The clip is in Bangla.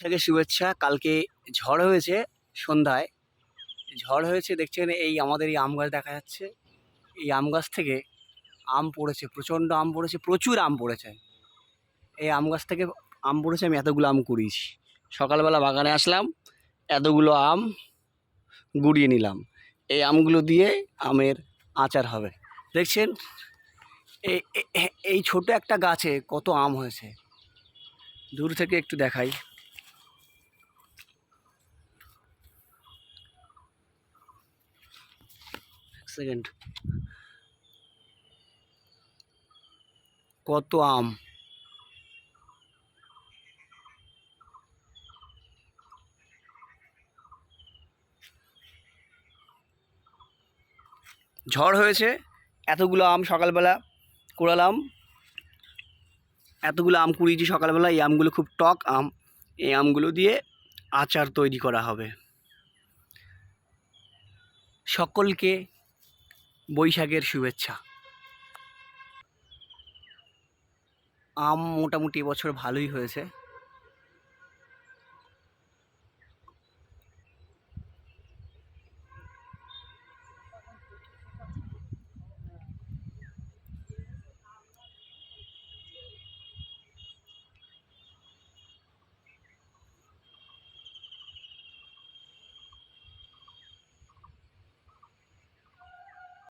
থেকে শুভেচ্ছা। কালকে ঝড় হয়েছে সন্ধ্যায়। ঝড় হয়েছে, দেখছেন, এই আমাদের এই আম গাছ দেখা যাচ্ছে। এই আম গাছ থেকে আম পড়েছে, প্রচণ্ড আম পড়েছে, প্রচুর আম পড়েছে। এই আম গাছ থেকে আম পড়েছে, আমি এতগুলো আম কুড়িয়েছি। সকালবেলা বাগানে আসলাম, এতগুলো আম গুড়িয়ে নিলাম। এই আমগুলো দিয়ে আমের আচার হবে। দেখছেন এই ছোট একটা গাছে কত আম হয়েছে। দূর থেকে একটু দেখাই। সেকেন্ড। কত আম? ঝড় হয়েছে, এতগুলো আম সকালবেলা কুড়ালাম। এতগুলো আম কুড়িয়েছি সকালবেলা, এই আমগুলো খুব টক আম। এই আমগুলো দিয়ে আচার তৈরি করা হবে। সকলকে বৈশাখের শুভেচ্ছা। আম মোটামুটি এবছর ভালোই হয়েছে।